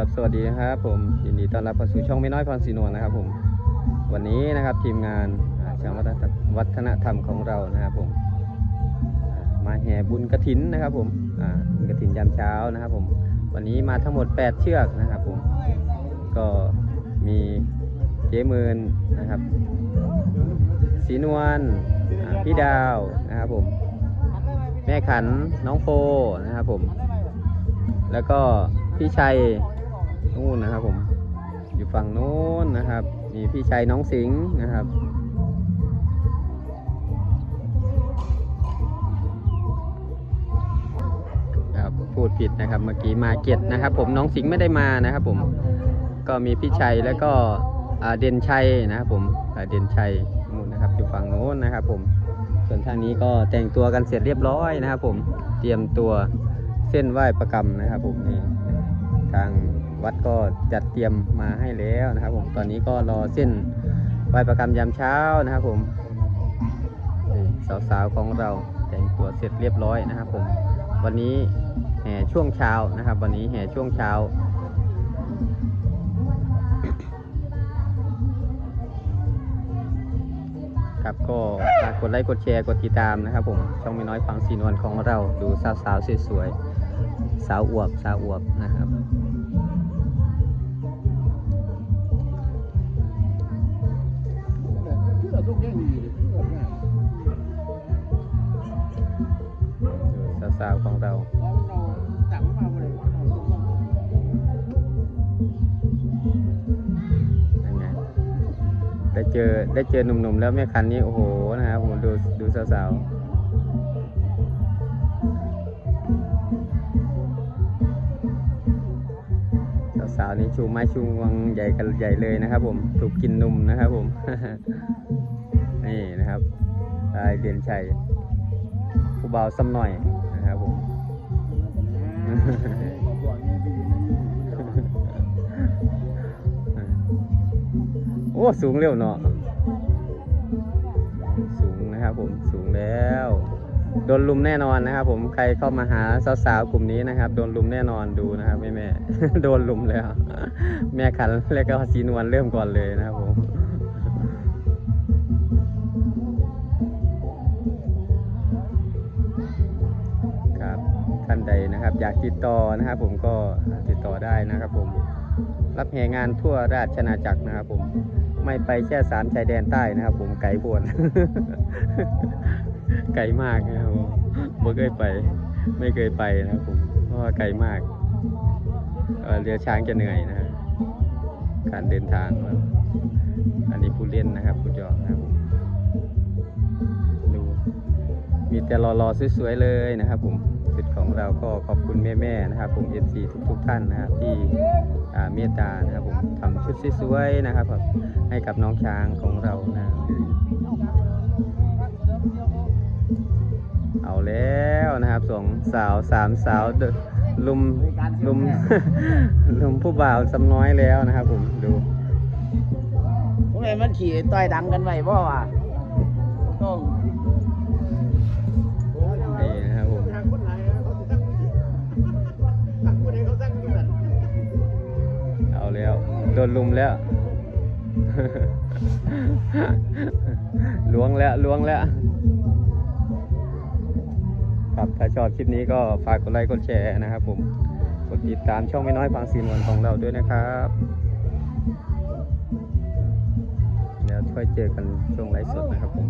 ครับสวัสดีนะครับผมยินดีต้อนรับเข้าสู่ช่องไม่น้อยพรศรีนวลนะครับผมวันนี้นะครับทีมงานอ่าชาววัฒนธรรมของเรานะครับผมมาแห่บุญกระถินนะครับผมบุญกระถินยามเช้านะครับผมวันนี้มาทั้งหมด 8 เชือกนะครับผมก็มีเจเมินนะครับสีนวลพี่ดาวนะครับผมแม่ขันน้องโฟนะครับผมแล้วก็พี่ชัย นู่นนะครับผมอยู่ฝั่งนู้นนะครับมีพี่ชัยน้องสิงห์นะครับครับพูดผิดนะครับเมื่อกี้มาเก็ตนะครับ ผมน้องสิงห์ไม่ได้มานะครับ ผมก็มีพี่ชัยแล้วก็เด่นชัยนะครับผมเด่นชัยนู่นนะครับอยู่ฝั่งโน้นนะครับ ผมส่วนทางนี้ก็แต่งตัวกันเสร็จเรียบร้อยนะครับ ผมเตรียมตัวเส้นไหว้ประกรรมนะครับ ผมนี่ทาง วัดก็จัดเตรียมมาให้แล้วนะครับ ผมตอนนี้ก็รอเส้นไหวประกรรมยามเช้านะครับ ผมสาวๆของเราแต่งตัวเสร็จเรียบร้อยนะครับ ผมวันนี้แห่ช่วงเช้านะครับ วันนี้แห่ช่วงเช้า ครับ ก็ฝากกดไลค์กดแชร์กดติดตามนะครับ ผมช่องไม่น้อยฟังสีนวลของเราดูสาวๆสวยๆสาวอวบสาวอวบนะครับเชื่อทุกอย่างเชื่อง่ายดูสาวๆของเรา ได้เจอได้เจอหนุ่มๆแล้วแม่คันนี้โอ้โหนะครับผมดูดูสาวๆสาวๆนี่ชูไม้ชูงวงใหญ่กันใหญ่เลยนะครับผมถูกกินนุ่มนะครับผม นี่นะครับได้เรียนชัยผู้เบาซ้ำหน่อยนะครับผม อ้สูงเร็วเนาะสูงนะครับผมสูงแล้วโดนลุมแน่นอนนะครับ ผมใครเข้ามาหาสาวๆกลุ่มนี้นะครับ โดนลุมแน่นอนดูนะครับแม่แม่ๆโดนลุมแล้ว แม่ขันแล้วก็สีนวลเริ่มก่อนเลยนะครับผมครับท่านใดนะครับ อยากติดต่อนะครับ ผมก็ติดต่อได้นะครับผม รับแห่งานทั่วราชอาจักรนะครับผมไม่ไปแค่สามชายแดนใต้นะครับผมไกลพวน ไกลมากนะครับผมไม่เคยไป ไม่เคยไปนะครับผมเพราะว่าไกลมากเรือช้างจะเหนื่อยนะการเดินทาง อันนี้ผู้เล่นนะครับผู้จองนะครับผมดูมีแต่รอๆสวยๆเลยนะครับผมจุดของเราก็ขอบคุณแม่ๆนะครับผม FC ทุกๆท่านนะครับที่ เมตตานะครับผมทำชุดสวยๆนะครับแบบให้กับน้องช้างของเรานะเอาแล้วนะครับสองสาวสามสาวลุมลุมลุมผู้บ่าวสำน้อยแล้วนะครับผมดูพวกนี้มันขี่ต่อยดังกันไว้บ่วะต้อง ดนลุมแล้ว ล้วงแล้วล้วงแล้ว ครับถ้าชอบคลิปนี้ก็ฝากกดไลค์กดแชร์นะครับผม กดติดตามช่องไม่น้อยฟังสีนวลของเราด้วยนะครับเดี๋ยวค่อยเจอกันช่วงไลฟ์สดนะครับผม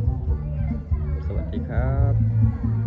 สวัสดีครับ